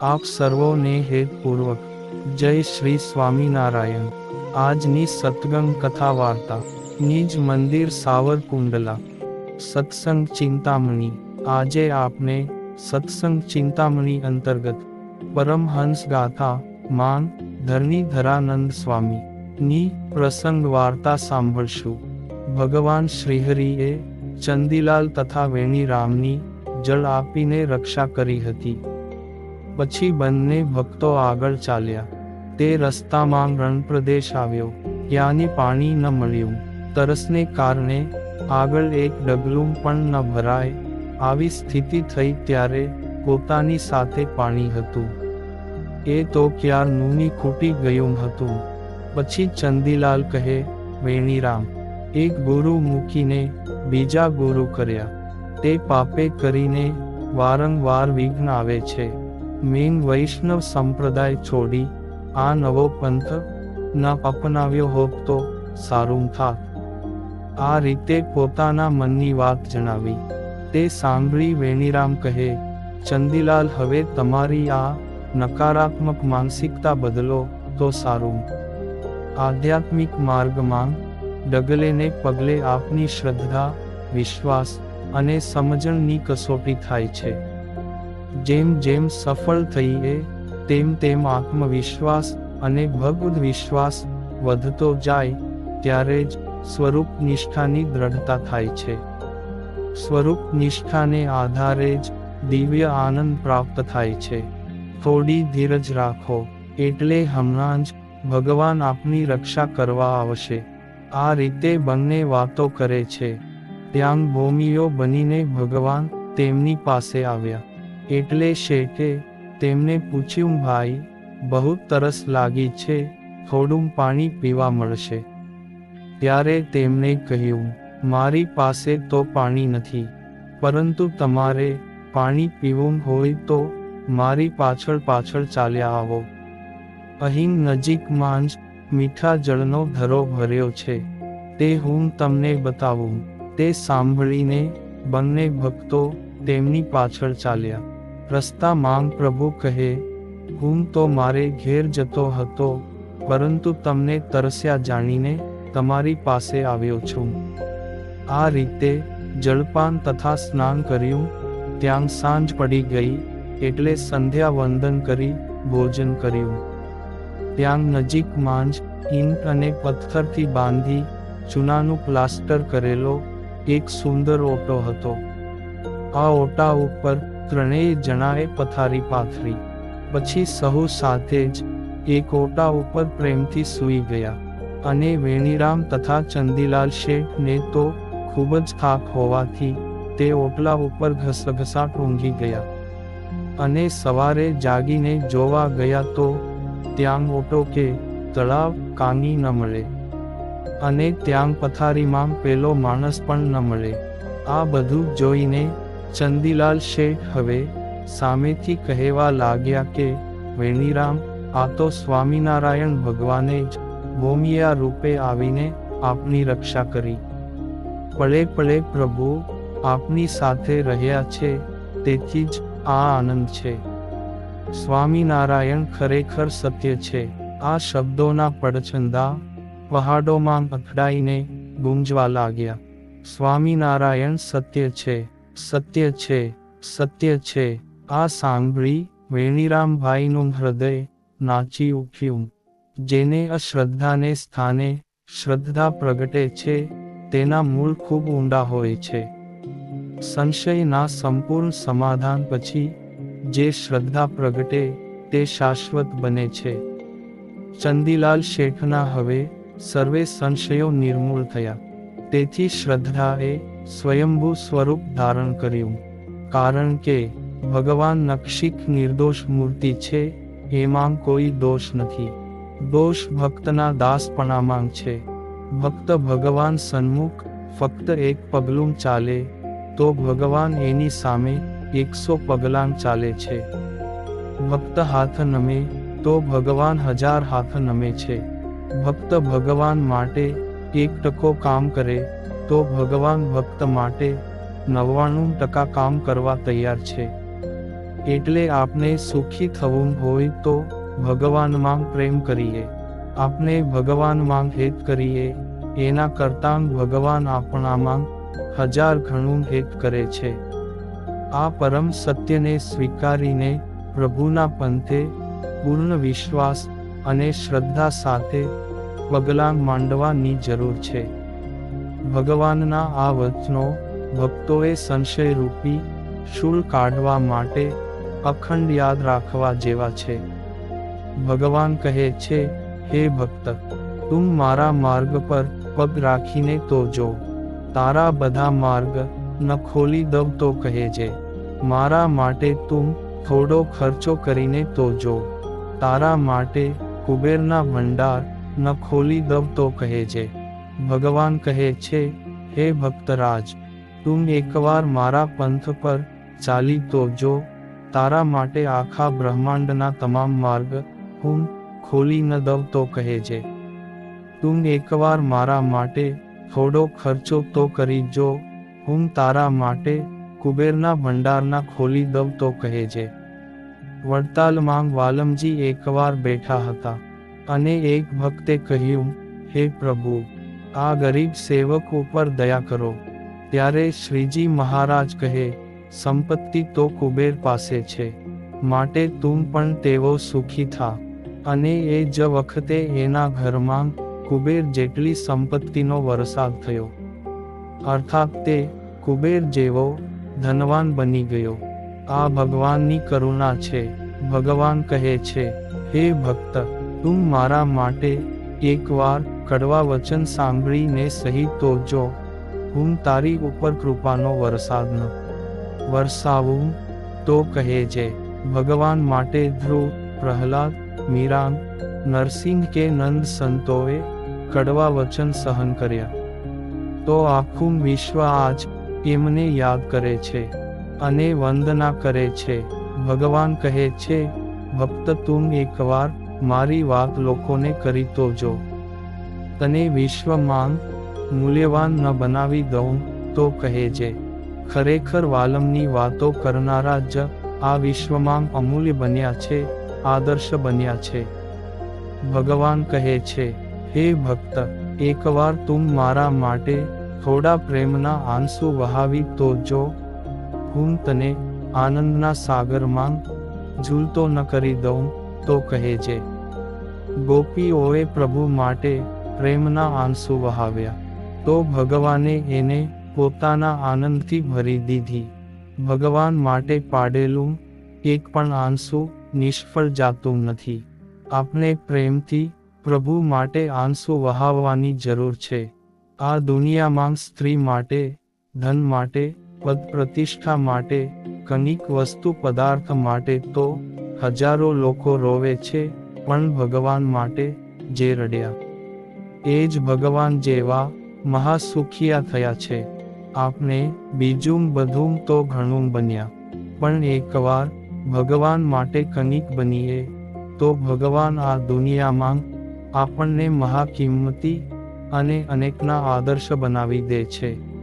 આપ સર્વોને હેતપૂર્વક જય શ્રી સ્વામિનારાયણ. આજની સતગંગ કથા વાર્તા. નિજ મંદિર સાવરકુંડલા. સત્સંગ ચિંતામણી. આજે આપને સત્સંગ ચિંતામણી અંતર્ગત પરમહંસ ગાથા માન ધરણીધરાનંદ સ્વામી ની પ્રસંગ વાર્તા સાંભળશું. ભગવાન શ્રીહરિએ ચંદીલાલ તથા વેણીરામની જળ આપીને રક્ષા કરી હતી. પછી બંને ભક્તો આગળ ચાલ્યા. તે રસ્તામાં રણપ્રદેશ આવ્યો. ત્યાંની પાણી ન મળ્યું. તરસને કારણે આગળ એક ડગલું પણ ન ભરાય. આવી સ્થિતિ થઈ ત્યારે પોતાની સાથે પાણી હતું. એ તો ક્યારનુંની ખૂટી ગયું હતું. પછી ચંદીલાલ કહે, વેણીરામ. એક ગુરુ મૂકીને બીજા ગુરુ કર્યા. તે પાપે કરીને વારંવાર વિઘ્ન આવે છે. મેં વૈષ્ણવ સંપ્રદાય છોડી આ નવો પંથ ના અપનાવ્યો હોત તો સારું થાત. આ રીતે પોતાના મનની વાત જણાવી. તે સાંભળી વેણીરામ કહે, ચંદીલાલ, હવે તમારી આ નકારાત્મક માનસિકતા બદલો તો સારું. આધ્યાત્મિક માર્ગમાં ડગલેને પગલે આપની શ્રદ્ધા, વિશ્વાસ અને સમજણની કસોટી થાય છે. જેમ જેમ સફળ થઈએ, તેમ તેમ આત્મવિશ્વાસ અને ભગવદ વિશ્વાસ વધતો જાય, ત્યારે જ સ્વરૂપ નિષ્ઠાની દ્રઢતા થાય છે. સ્વરૂપ નિષ્ઠાને આધારે જ દિવ્ય આનંદ પ્રાપ્ત થાય છે. થોડી ધીરજ રાખો, એટલે હમણાં જ ભગવાન આપની રક્ષા કરવા આવશે. આ રીતે બંને વાતો કરે છે. ત્યાં ભૂમિઓ બનીને ભગવાન તેમની પાસે આવ્યા. એટલે શેઠે તેમને પૂછ્યું, ભાઈ, બહુ તરસ લાગી છે, થોડું પાણી પીવા મળશે. ત્યારે તેમણે કહ્યું, મારી પાસે તો પાણી નથી, પરંતુ તમારે પાણી પીવું હોય તો મારી પાછળ પાછળ ચાલ્યા આવો. અહીં નજીકમાં જ મીઠા જળનો ધરો ભર્યો છે. તે હું તમને બતાવું. તે સાંભળીને બંને ભક્તો તેમની પાછળ ચાલ્યા. રસ્તા માંગ પ્રભુ કહે, હું તો મારે ઘેર જતો હતો, પરંતુ તમને તરસ્યા જાણીને તમારી પાસે આવ્યો છું. આ રીતે જળપાન તથા સ્નાન કર્યું, ત્યાં સાંજ પડી ગઈ, એટલે સંધ્યા વંદન કરી, ભોજન કર્યું. ત્યાં નજીક માંજ ઈંટ અને પથ્થરથી બાંધી, ચૂનાનું પ્લાસ્ટર કરેલો, એક સુંદર ઓટો હતો. આ ઓટા ઉપર ત્રણેય જણાએ પથારી પાથરી. પછી સહુ સાથે જ એક ઓટા ઉપર પ્રેમથી સૂઈ ગયા. અને વેણીરામ તથા ચંદીલાલ શેઠને તો ખૂબ જ થાક હોવાથી તે ઓટલા ઉપર ઘસઘસાટ ઊંઘી ગયા. અને સવારે જાગીને જોવા ગયા તો ત્યાં ઓટો કે તળાવ કાની ન મળે. અને ત્યાં પથારીમાં પેલો માણસ પણ ન મળે. આ બધું જોઈને ચંદીલાલ શેઠ હવે સામેથી કહેવા લાગ્યા કે, વેણીરામ, આ તો સ્વામિનારાયણ ભગવાને જ ભૂમિયા રૂપે આવીને આપની રક્ષા કરી. પળે પળે પ્રભુ આપની સાથે રહ્યા છે, તેથી જ આ આનંદ છે. સ્વામિનારાયણ ખરેખર સત્ય છે. આ શબ્દોના પડછંદા પહાડોમાં અથડાઈને ગુંજવા લાગ્યા. સ્વામિનારાયણ સત્ય છે. સત્ય છે સત્ય છે. આ સાંભળી વેણીરામભાઈનું હૃદય નાચી ઉઠ્યું. જેને અશ્રદ્ધાને સ્થાને શ્રદ્ધા પ્રગટે છે, તેના મૂળ ખૂબ ઊંડા હોય છે. સંશયના સંપૂર્ણ સમાધાન પછી, જે શ્રદ્ધા પ્રગટે, તે શાશ્વત બને છે. ચંદીલાલ શેઠના હવે, સર્વે સંશયો નિર્મૂળ થયા. તેથી શ્રદ્ધાએ સ્વયંભૂ સ્વરૂપ ધારણ કર્યું. કારણ કે, ભગવાન નક્ષિક નિર્દોષ મૂર્તિ છે, એમાં કોઈ દોષ નથી. દોષ ભક્તના દાસપણામાં છે. ભક્ત ભગવાન સન્મુખ, ફક્ત એક પગલું ચાલે, તો ભગવાન એની સામે એકસો પગલાં ચાલે છે. ભક્ત હાથ નમે, તો ભગવાન હજાર હાથ નમે છે. ભક્ત ભગવાન માટે એક ટકો કામ કરે તો ભગવાન ભક્ત માટે નવ્વાણું ટકા કામ કરવા તૈયાર છે. એટલે આપણે સુખી થવું હોય તો ભગવાનમાં પ્રેમ કરીએ. આપણે ભગવાનમાં હેત કરીએ. એના કરતાં ભગવાન આપણામાં હજાર ઘણું હેત કરે છે. આ પરમ સત્યને સ્વીકારીને પ્રભુના પંથે પૂર્ણ વિશ્વાસ અને શ્રદ્ધા સાથે પગલાં માંડવાની જરૂર છે. ભગવાનના આ વચનો ભક્તોએ સંશયરૂપી શૂળ કાઢવા માટે અખંડ યાદ રાખવા જેવા છે. ભગવાન કહે છે, હે ભક્ત, તું મારા માર્ગ પર પગ રાખીને તો જો. તારા બધા માર્ગ ન ખોલી દવ તો કહેજે મારા માટે તું થોડો ખર્ચો કરીને તો જો. તારા માટે કુબેરના ભંડાર ન ખોલી દવ તો કહેજે ભગવાન કહે છે, હે ભક્તરાજ, તું એકવાર મારા પંથ પર ચાલી તો જો, તારા માટે આખા બ્રહ્માંડના તમામ માર્ગ હું ખોલી ન દવ તો કહે છે. તું એકવાર મારા માટે થોડો ખર્ચો તો કરી જો, હું તારા માટે કુબેરના ભંડારના ખોલી દવ તો કહે છે. વડતાલમાં વાલમજી એકવાર બેઠા હતા અને એક ભક્તે કહ્યું, હે પ્રભુ આ ગરીબ સેવક ઉપર દયા કરો. ત્યારે શ્રીજી મહારાજ કહે, સંપત્તિ તો કુબેર પાસે છે. માટે તું પણ તેઓ સુખી થા. અને એ જ વખતે એના ઘરમાં કુબેર જેટલી સંપત્તિનો વરસાદ થયો. અર્થાત તે કુબેર જેવો ધનવાન બની ગયો. આ ભગવાનની કરુણા છે. ભગવાન કહે છે, હે ભક્ત, તું મારા માટે એકવાર કડવા વચન સાંભળીને સહી તો જો, હું તારી ઉપર કૃપાનો વરસાદ ન વરસાવું, તો કહે છે ભગવાન માટે ધ્રુવ, પ્રહલાદ, મીરાન, નરસિંહ કે નંદ સંતોએ કડવા વચન સહન કર્યા. તો આખું વિશ્વ આજ એમને યાદ કરે છે અને વંદના કરે છે. ભગવાન કહે છે, ભક્ત તું એકવાર મારી વાત લોકોને કરી તો જો. તને વિશ્વમાન, મૂલ્યવાન ન બનાવી દઉં, તો કહેજે ખરેખર વાલમની વાતો કરનારા જ આ વિશ્વમાં અમૂલ્ય બન્યા છે, આદર્શ બન્યા છે. ભગવાન કહે છે, હે ભક્ત, એકવાર તું મારા માટે થોડા પ્રેમના આંસુ વહાવી તો જો, હું તને આનંદના સાગરમાં ઝૂલતો ન કરી દઉં, તો કહેજે ગોપીઓએ પ્રભુ માટે પ્રેમના આંસુ વહાવ્યા. તો ભગવાને એને પોતાના આનંદથી ભરી દીધી. ભગવાન માટે પાડેલું એક પણ આંસુ નિષ્ફળ જાતું નથી. આપણે પ્રેમથી પ્રભુ માટે આંસુ વહાવવાની જરૂર છે. આ દુનિયામાં સ્ત્રી માટે, ધન માટે, પદ પ્રતિષ્ઠા માટે, કનિક વસ્તુ પદાર્થ માટે તો હજારો લોકો રોવે છે, પણ ભગવાન માટે જે રડ્યા. એ જ ભગવાન જેવા મહાસુખિયા થયા છે. આપણે બીજું બધું તો ઘણું બન્યા. પણ એકવાર ભગવાન માટે કનિક બનીએ, તો ભગવાન આ દુનિયામાં આપણને મહાકિંમતી અને અનેકના આદર્શ બનાવી દે છે.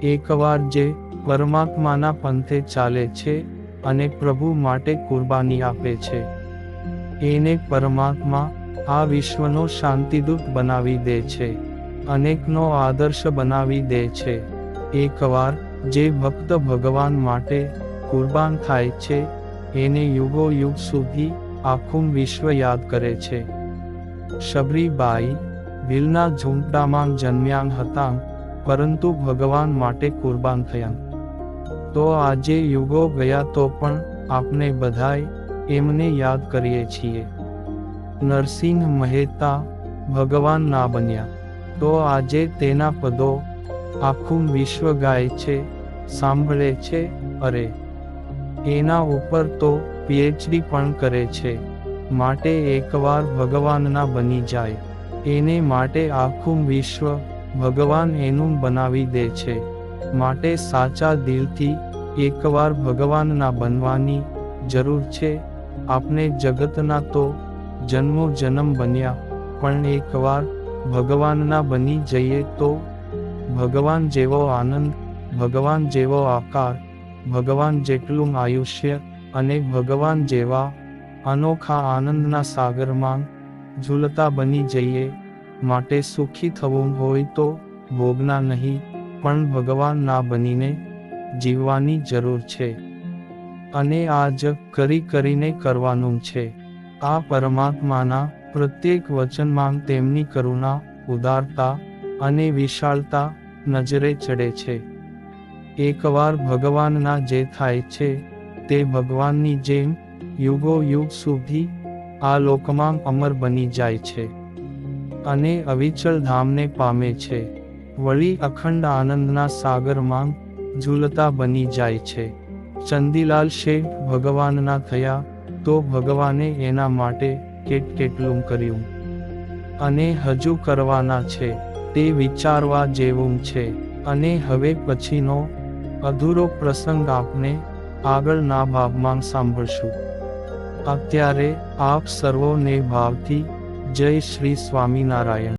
એકવાર જે પરમાત્માના પંથે ચાલે છે અને પ્રભુ માટે કુરબાની આપે છે. એને પરમાત્મા આ વિશ્વનો શાંતિદૂત બનાવી દે છે. અનેકનો આદર્શ બનાવી દે છે. એકવાર, જે ભક્ત ભગવાન માટે કુરબાન થાય છે, એને યુગો યુગ સુધી આખું વિશ્વ યાદ કરે છે. શબરીબાઈ, ભીલના ઝૂંપડામાં જન્મ્યા હતા, પરંતુ ભગવાન માટે કુરબાન થયા તો આજે યુગો ગયા તો પણ આપણે બધાય એમને યાદ કરીએ છીએ. નરસિંહ મહેતા ભગવાન ના બન્યા. તો આજે તેના પદો આખું વિશ્વ ગાય છે, સાંભળે છે, અરે. એના ઉપર તો પીએચડી પણ કરે છે. માટે એકવાર ભગવાનના બની જાય. એને માટે આખું વિશ્વ ભગવાન એનું બનાવી દે છે. માટે સાચા દિલથી એકવાર ભગવાનના બનવાની જરૂર છે. આપણે જગતના તો જન્મો જન્મ બન્યા. પણ એકવાર ભગવાનના બની જઈએ તો? ભગવાન જેવો આનંદ, ભગવાન જેવો આકાર, ભગવાન જેટલું આયુષ્ય અને ભગવાન જેવા અનોખા આનંદના સાગરમાં ઝૂલતા બની જઈએ. માટે સુખી થવું હોય તો ભોગના નહીં, પણ ભગવાનના બનીને જીવવાની જરૂર છે. અને આ જ કરી કરીને કરવાનું છે. આ પરમાત્માના પ્રત્યેક વચનમાં તેમની કરુણા, ઉદારતા અને વિશાળતા નજરે ચડે છે. એકવાર ભગવાનના જે થાય છે, તે ભગવાનની જેમ યુગો યુગ સુધી આ લોકમાં અમર બની જાય છે અને અવિચલ ધામને પામે છે. વળી અખંડ આનંદના સાગરમાં ઝૂલતા બની જાય છે. ચંદીલાલ શેઠ ભગવાનના થયા તો ભગવાને એના માટે કેટ કેટલું કર્યું? અને હજુ કરવાના છે, તે વિચારવા જેવું છે. અને હવે પછીનો અધૂરો પ્રસંગ આપને આગળના ભાગમાં સાંભળશું. અત્યારે આપ સર્વોને ભાવથી જય શ્રી સ્વામિનારાયણ.